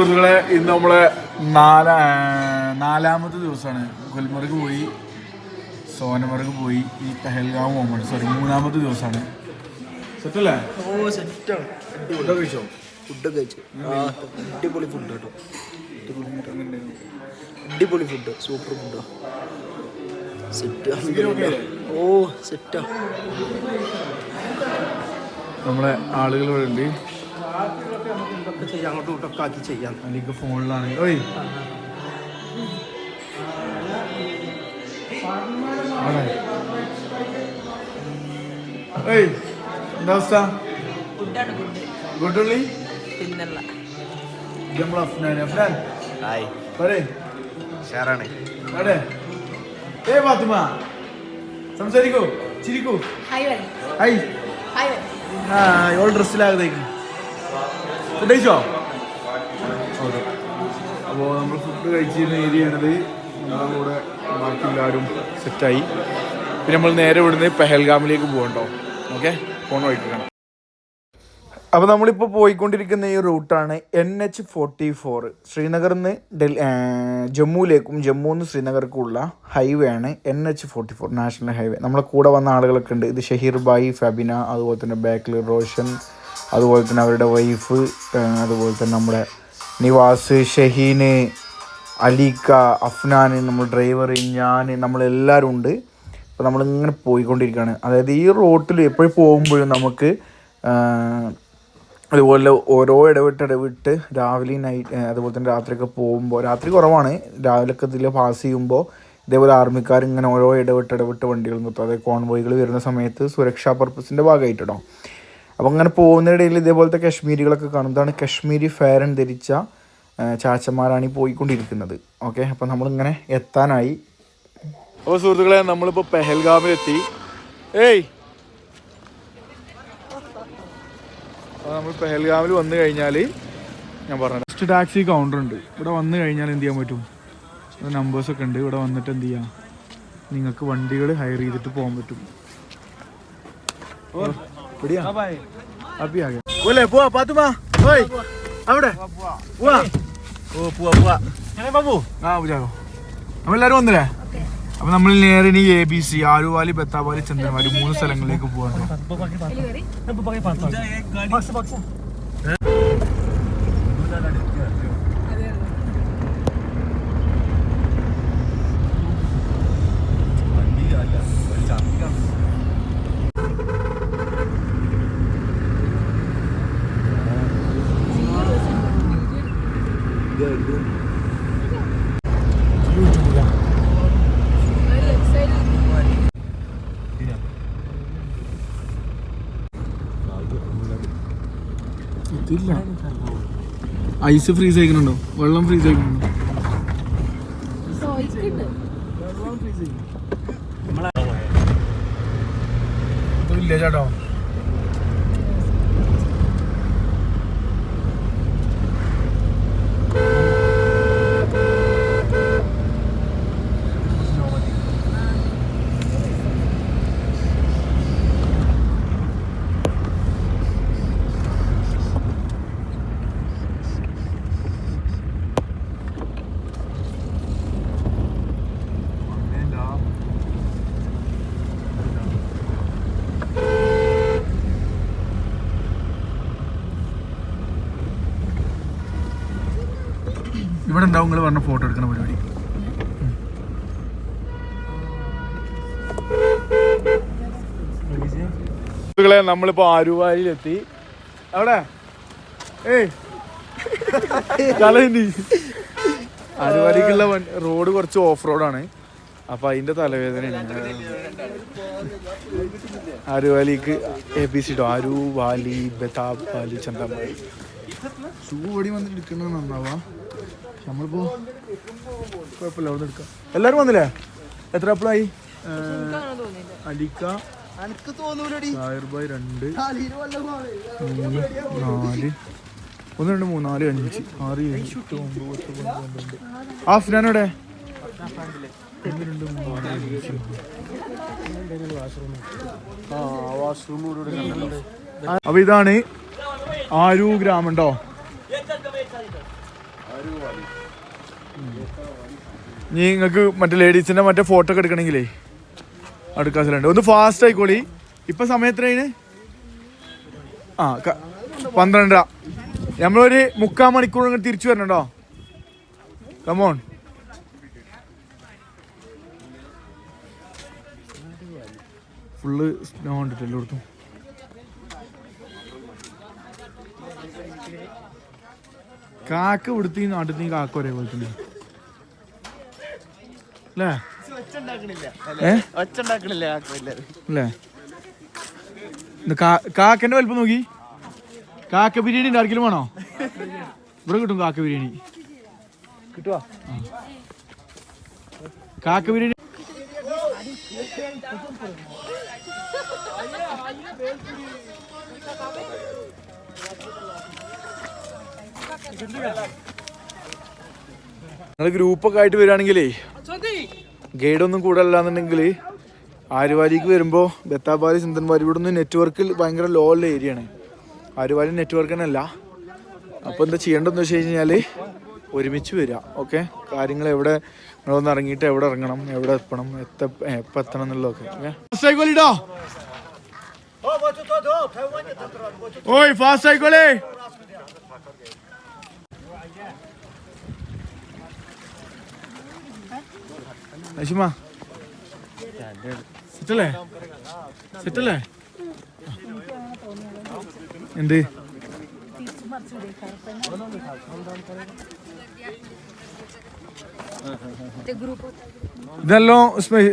സുഹൃത്തുക്കളെ ഇന്ന് നമ്മളെ നാലാ നാലാമത്തെ ദിവസമാണ്. ഗുൽമർഗ് പോയി സോനമർഗ് പോയി ഈ പെഹൽഗാം പോകുമ്പോൾ സോറി മൂന്നാമത്തെ ദിവസമാണ്. സെറ്റല്ലേ? ഓ സെറ്റാണ് ഫുഡൊക്കെ കഴിച്ചോ? ഫുഡൊക്കെ കഴിച്ചു. ആ അടിപൊളി ഫുഡ് കേട്ടോ. അടിപൊളി food. അടിപൊളി ഫുഡ് സൂപ്പർ ഫുഡാ സെറ്റ്. ഓ സെറ്റാ. നമ്മളെ ആളുകൾ ഇവിടെ ഉണ്ട്. ഇതൊക്കെ ചെയ്യാം അങ്ങോട്ടും ഇങ്ങോട്ടൊക്കെ ആക്കി ചെയ്യാം. അലിക്ക് ഫോണിലാണ് ഓയ്? ഏയ് എന്താ അവസ്ഥ? ഫുഡാണ് ഫുഡ് ഗുഡ്. ഉള്ളി പിന്നല്ല. ഇത് നമ്മളെ അഫ്നാൻ. അഫ്നാൻ. ഹായ്. പറയേ. ഷെയറാണ് എവിടെ? ഏ ഫാത്തിമ. സംസാരിക്കൂ. ചിരിക്കൂ. ഹായ് ഹായ് വരെ ആ ഇവൾ ഡ്രസ്സിലാകതേക്ക് ഫുഡ് ഓക്കെ അപ്പോൾ നമ്മൾ ഫുഡ് കഴിച്ചിരുന്ന ഏരിയയാണിത് നമ്മുടെ കൂടെ ബാക്കി എല്ലാവരും സെറ്റായി. പിന്നെ നമ്മൾ നേരെ ഇവിടുന്ന് പെഹൽഗാമിലേക്ക് പോകണ്ടോ? ഓക്കെ? ഫോൺ വഴിക്കണം അപ്പോൾ നമ്മളിപ്പോൾ പോയിക്കൊണ്ടിരിക്കുന്ന ഈ റൂട്ടാണ് എൻ എച്ച് ഫോർട്ടി ഫോർ ശ്രീനഗറിൽ നിന്ന് ഡൽ ജമ്മുവിലേക്കും ജമ്മുവിൽ നിന്ന് ശ്രീനഗർക്കുള്ള ഹൈവേ ആണ് N H forty four national highway നമ്മളെ കൂടെ വന്ന ആളുകളൊക്കെ ഉണ്ട്. ഇത് ഷഹീർ ബായി ഫബിന അതുപോലെ തന്നെ ബാക്കിൽ റോഷൻ അതുപോലെ തന്നെ അവരുടെ വൈഫ് അതുപോലെ തന്നെ നമ്മുടെ നിവാസ് ഷഹീന് അലീക്ക അഫ്നാൻ നമ്മൾ ഡ്രൈവർ ഞാൻ നമ്മളെല്ലാവരും ഉണ്ട്. അപ്പോൾ നമ്മളിങ്ങനെ പോയിക്കൊണ്ടിരിക്കുകയാണ്. അതായത് ഈ റോട്ടിൽ എപ്പോഴും പോകുമ്പോഴും നമുക്ക് അതുപോലെ ഓരോ ഇടവിട്ട് ഇടവിട്ട് രാവിലെ നൈറ്റ് അതുപോലെ തന്നെ രാത്രിയൊക്കെ പോകുമ്പോൾ രാത്രി കുറവാണ്. രാവിലെയൊക്കെ ഇതിൽ പാസ് ചെയ്യുമ്പോൾ ഇതേപോലെ ആർമിക്കാർ ഇങ്ങനെ ഓരോ ഇടവിട്ട് ഇടവിട്ട് വണ്ടികൾ നിർത്തും. അതായത് കോൺവോയികൾ വരുന്ന സമയത്ത് സുരക്ഷാ പർപ്പസിന്റെ ഭാഗമായിട്ട് അപ്പോൾ അങ്ങനെ പോകുന്നതിടയിൽ ഇതേപോലത്തെ കശ്മീരികളൊക്കെ കാണും. ഇതാണ് കശ്മീരി ഫാരൻ ധരിച്ച ചാച്ചന്മാരാണ് ഈ പോയിക്കൊണ്ടിരിക്കുന്നത്. ഓക്കെ അപ്പോൾ നമ്മളിങ്ങനെ എത്താനായി. അപ്പോൾ സുഹൃത്തുക്കളെ നമ്മളിപ്പോൾ പെഹൽഗാമിലെത്തി. ഏയ്! അപ്പോൾ നമ്മൾ പെഹൽഗാമിൽ വന്നു കഴിഞ്ഞാൽ ഞാൻ പറഞ്ഞു ഫസ്റ്റ് ടാക്സി കൗണ്ടർ ഉണ്ട്. ഇവിടെ വന്നു കഴിഞ്ഞാൽ എന്ത് ചെയ്യാൻ പറ്റും? നമ്പേഴ്സൊക്കെ ഉണ്ട്. ഇവിടെ വന്നിട്ട് എന്ത് ചെയ്യാം? നിങ്ങൾക്ക് വണ്ടികൾ ഹയർ ചെയ്തിട്ട് പോകാൻ പറ്റും. പോലെ പോവാ പാത്തുമാ ഓയ് അവിടെ പോവാ ഓ പോവാ പോവാ ആ പൂജാകോ നമ്മൾ എല്ലാവരും വന്നില്ലേ? അപ്പൊ നമ്മൾ നേരെ ഇനി എ ബി സി ആലുവാലി ബത്താവാലി ചന്ദ്രമാരി മൂന്ന് സ്ഥലങ്ങളിലേക്ക് പോകാൻ ഇതില്ല. ഐസ് ഫ്രീസ് ആയിക്കുന്നുണ്ടോ? വെള്ളം ഫ്രീസ് ആയിക്കുന്നുണ്ടോ? ഇല്ല ചേട്ടോ. ഇവിടെ ഉണ്ടാവും നിങ്ങൾ പറഞ്ഞ ഫോട്ടോ എടുക്കണ പരിപാടി. സുഹൃത്തുക്കളെ നമ്മളിപ്പോ ആരുവാരിയിലെത്തി. അവിടെ. ഏയ്. തലേന്തി ആരുവാരിക്കുള്ള റോഡ് കുറച്ച് ഓഫ് റോഡാണ് അപ്പൊ അതിന്റെ തലവേദനയാണ് ആരുവാലിക്ക് A B C Aru valley Betaab valley ചന്ദമാലി ചൂടി വന്നിട്ട് എടുക്കുന്നത് നന്നാവാ. നമ്മളിപ്പോ കുഴപ്പമില്ല അവിടെ എടുക്കാം. എല്ലാരും വന്നില്ലേ? എത്ര അപ്പളായി അലിക്ക എനിക്ക് തോന്നൂലടി. സാഹിർ ബായ് രണ്ട്. മൂന്ന് നാല്. ഒന്ന് രണ്ട് മൂന്ന് നാല് അഞ്ച്. ആറ് ഏഴ് എട്ട് ഒമ്പത് പത്ത് പന്ത്രണ്ട് പന്ത്രണ്ട്. ആ ഫിനാനോടെ ഒന്ന് രണ്ട് മൂന്ന് നാല് അഞ്ച്. ആ വാഷ്റൂം കൂടെ അപ്പൊ ഇതാണ് ആരു ഗ്രാമം ഉണ്ടോ? ഇനി നിങ്ങൾക്ക് മറ്റേ ലേഡീസിന്റെ മറ്റേ ഫോട്ടോ ഒക്കെ എടുക്കണമെങ്കിലേ അടുക്കാൻ സ്ഥലമുണ്ട്. ഒന്ന് ഫാസ്റ്റ് ആയിക്കോളി. ഇപ്പൊ സമയത്രയാണ് ആ ക- പന്ത്രണ്ടര. നമ്മളൊരു മുക്കാൽ മണിക്കൂർ ഇങ്ങോട്ട് തിരിച്ചു വരണുണ്ടോ? കമോൺ ഫുള്ള് സ്നോ കണ്ടിട്ട് എല്ലായിടത്തും. കാക്ക ഇവിടുത്തെ നാട്ടിൽ കാക്ക ഒരേപോലെ തന്നെ അല്ലേ അല്ലേ കാക്കന്റെ വലിപ്പം നോക്കി. കാക്ക ബിരിയാണി ഉണ്ട് ആർക്കെങ്കിലും വേണോ? ഇവിടെ കിട്ടും കാക്ക ബിരിയാണി. കിട്ടുവാ? കാക്ക ബിരിയാണി നിങ്ങൾ ഗ്രൂപ്പൊക്കെ ആയിട്ട് വരികയാണെങ്കിലേ ഗൈഡ് ഒന്നും കൂടെ അല്ലാന്നുണ്ടെങ്കിൽ ആരുവാലിക്ക് വരുമ്പോൾ ബത്താബാലി സിന്ധൻവാലി ഇവിടെ നിന്ന് നെറ്റ്വർക്കിൽ ഭയങ്കര ലോ ഉള്ള ഏരിയ ആണ്. ആരുവാലി നെറ്റ്വർക്ക് തന്നെ അല്ല അപ്പോൾ എന്താ ചെയ്യേണ്ടതെന്ന് വെച്ച് കഴിഞ്ഞാൽ ഒരുമിച്ച് വരിക ഓക്കെ കാര്യങ്ങൾ എവിടെ നിങ്ങളൊന്ന് ഇറങ്ങിയിട്ട് എവിടെ ഇറങ്ങണം എവിടെ എത്തണം എത്ത എപ്പോൾ എത്തണം എന്നുള്ളതൊക്കെ ഓക്കെ ഓയ് ഫാസ്റ്റ് ആയിക്കോളേ അശുമ സെറ്റല്ലേ സെറ്റല്ലേ എന്ത് ഇതെല്ലാം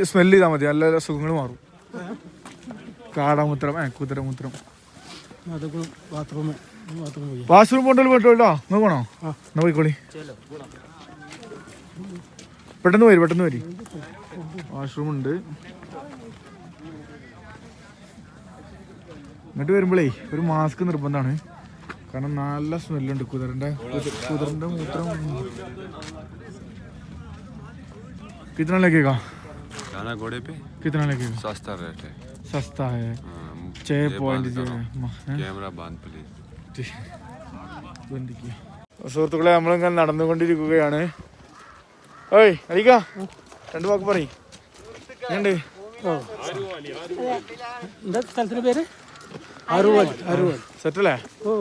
സ്മെൽ ചെയ്താൽ മതി നല്ല സുഖങ്ങൾ മാറും കാടാമൂത്രം ഏ കുതിരമൂത്രം വാഷ്റൂം പോണ്ടല്ലോ പോയിട്ടോ നോക്കണോ എന്നാ പോയിക്കോളി പെട്ടെന്ന് വരും പെട്ടെന്ന് വരി വാഷ്റൂം ഉണ്ട് ഇങ്ങോട്ട് വരുമ്പോഴേ ഒരു മാസ്ക് നിർബന്ധമാണ് കാരണം നല്ല സ്മെല്ലുണ്ട് കുതിരന്റെ കുതിര- കുതിരന്റെ മൂത്രം कितना लगेगा खाना घोड़े पे कितना लगेगा सस्ता रेट है सस्ता है हाँ, छः ये पॉइंट बांध करो। कैमरा बांध प्लीज സുഹൃത്തുക്കളെ നമ്മളിങ്ങനെ നടന്നുകൊണ്ടിരിക്കുകയാണ് ഓയ് അലിക്ക രണ്ട് വാക്ക് പറയും. ഉണ്ട് എന്താ സ്ഥലത്തിന്റെ പേര്? അറുപത് അറുപത് സെറ്റല്ലേ? ഓ.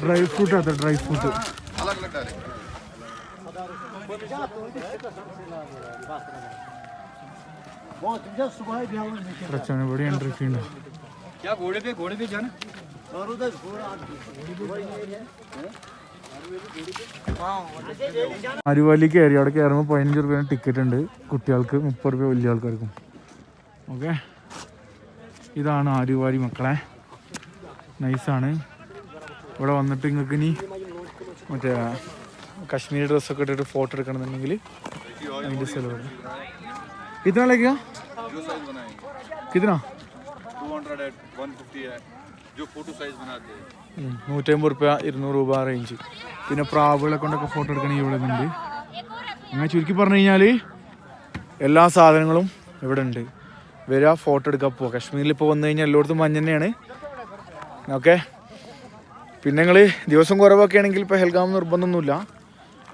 ഡ്രൈ ഫ്രൂട്ട് അതെ ഡ്രൈ ഫ്രൂട്ട് പ്രശ്നം ഇവിടെ എൻട്രി ഫീ ഉണ്ടോ क्या घोड़े पे घोड़े पे जाना അരുവാലി കയറി അവിടെ കയറുമ്പോൾ പതിനഞ്ച് റുപ്യ ടിക്കറ്റ് ഉണ്ട് കുട്ടികൾക്ക് മുപ്പത് റുപ്യ വലിയ ആൾക്കാർക്കും ഓക്കെ ഇതാണ് ആരുവാടി മക്കളെ. നൈസാണ് ഇവിടെ വന്നിട്ട് നിങ്ങൾക്ക് ഇനി മറ്റേ കശ്മീരി ഡ്രസ്സൊക്കെ ഇട്ടിട്ട് ഫോട്ടോ എടുക്കണമെന്നുണ്ടെങ്കിൽ അതിന്റെ സ്ഥലമാണ് കിतना लगेगा कितना നൂറ്റമ്പത് റുപ്യ ഇരുന്നൂറ് രൂപ റേഞ്ച് പിന്നെ പ്രാവുകളെ കൊണ്ടൊക്കെ ഫോട്ടോ എടുക്കണമെങ്കിൽ ഇവിടെ ഉണ്ട് അങ്ങനെ ചുരുക്കി പറഞ്ഞു കഴിഞ്ഞാൽ എല്ലാ സാധനങ്ങളും ഇവിടെ ഉണ്ട്. വരിക ഫോട്ടോ എടുക്കാൻ പോവുക കാശ്മീരിൽ ഇപ്പോൾ വന്നു കഴിഞ്ഞാൽ എല്ലായിടത്തും മഞ്ഞ് തന്നെയാണ്. ഓക്കെ പിന്നെ നിങ്ങൾ ദിവസം കുറവൊക്കെ ആണെങ്കിൽ ഇപ്പോൾ ഹെൽഗാം നിർബന്ധമൊന്നുമില്ല.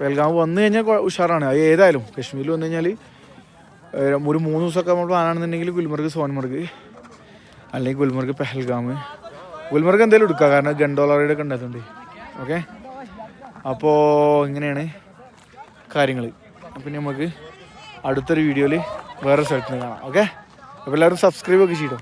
ഹെൽഗാം വന്നു കഴിഞ്ഞാൽ ഉഷാറാണ്. അത് ഏതായാലും കാശ്മീരിൽ വന്നു കഴിഞ്ഞാൽ ഒരു മൂന്ന് ദിവസമൊക്കെ നമ്മൾ പ്ലാനാണെന്നുണ്ടെങ്കിൽ ഗുൽമർഗ് സോൻമർഗ്. അല്ലെങ്കിൽ ഗുൽമർഗ് പെഹൽഗാം ഗുൽമർഗ് എന്തെങ്കിലും എടുക്കുക കാരണം ഗണ്ടോളറയുടെ ഒക്കെ ഉണ്ടായിട്ടുണ്ട്. ഓക്കെ അപ്പോൾ ഇങ്ങനെയാണ് കാര്യങ്ങൾ അപ്പം നമുക്ക് അടുത്തൊരു വീഡിയോയിൽ വേറെ സ്ഥലത്ത് കാണാം. ഓക്കെ അപ്പോൾ എല്ലാവരും സബ്സ്ക്രൈബ് ഒക്കെ ചെയ്തോ